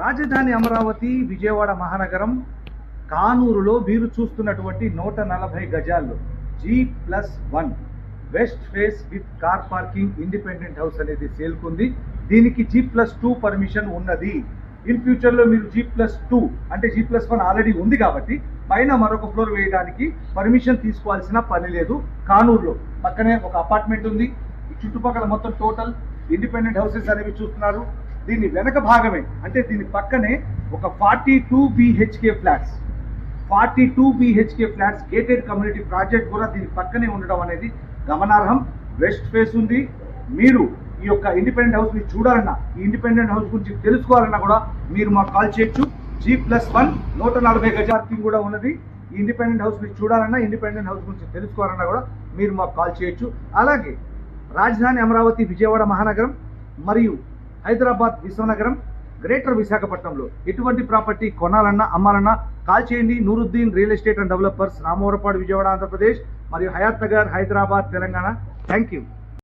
రాజధాని అమరావతి విజయవాడ మహానగరం కానూరులో మీరు చూస్తున్నటువంటి నూట నలభై గజాల్లో G plus one west face with car parking independent house అనేది సేల్కుంది. దీనికి జీ ప్లస్ టూ పర్మిషన్ ఉన్నది. ఇన్ ఫ్యూచర్లో మీరు జీ ప్లస్ టూ అంటే జీ ప్లస్ వన్ ఆల్రెడీ ఉంది కాబట్టి పైన మరొక ఫ్లోర్ వేయడానికి పర్మిషన్ తీసుకోవాల్సిన పని లేదు. కానూరులో పక్కనే ఒక అపార్ట్మెంట్ ఉంది. చుట్టుపక్కల మొత్తం టోటల్ ఇండిపెండెంట్ హౌసెస్ అనేవి చూస్తున్నారు. దీని వెనక భాగమే అంటే దీని పక్కనే ఒక forty two BHK flats. Forty two BHK flats gated community project కూడా దీని పక్కనే ఉండడం అనేది గమనార్హం. వెస్ట్ ఫేస్ ఉంది. మీరు ఈ యొక్క ఇండిపెండెంట్ హౌస్ మీరు చూడాలన్నా ఈ ఇండిపెండెంట్ హౌస్ గురించి తెలుసుకోవాలన్నా కూడా మీరు మాకు కాల్ చేయొచ్చు. జీ ప్లస్ వన్ నూట నలభై గజ పార్కింగ్ కూడా ఉన్నది. ఈ ఇండిపెండెంట్ హౌస్ మీరు చూడాలన్నా ఇండిపెండెంట్ హౌస్ గురించి తెలుసుకోవాలన్నా కూడా మీరు మాకు కాల్ చేయొచ్చు. అలాగే రాజధాని అమరావతి విజయవాడ మహానగరం మరియు హైదరాబాద్ విశ్వనగరం గ్రేటర్ విశాఖపట్నంలో ఎటువంటి ప్రాపర్టీ కొనాలన్నా అమ్మాలన్నా కాల్ చేయండి. Nooruddin real estate and developers Ramavarapadu Vijayawada Andhra Pradesh మరియు హయాత్ నగర్ హైదరాబాద్ తెలంగాణ. Thank you.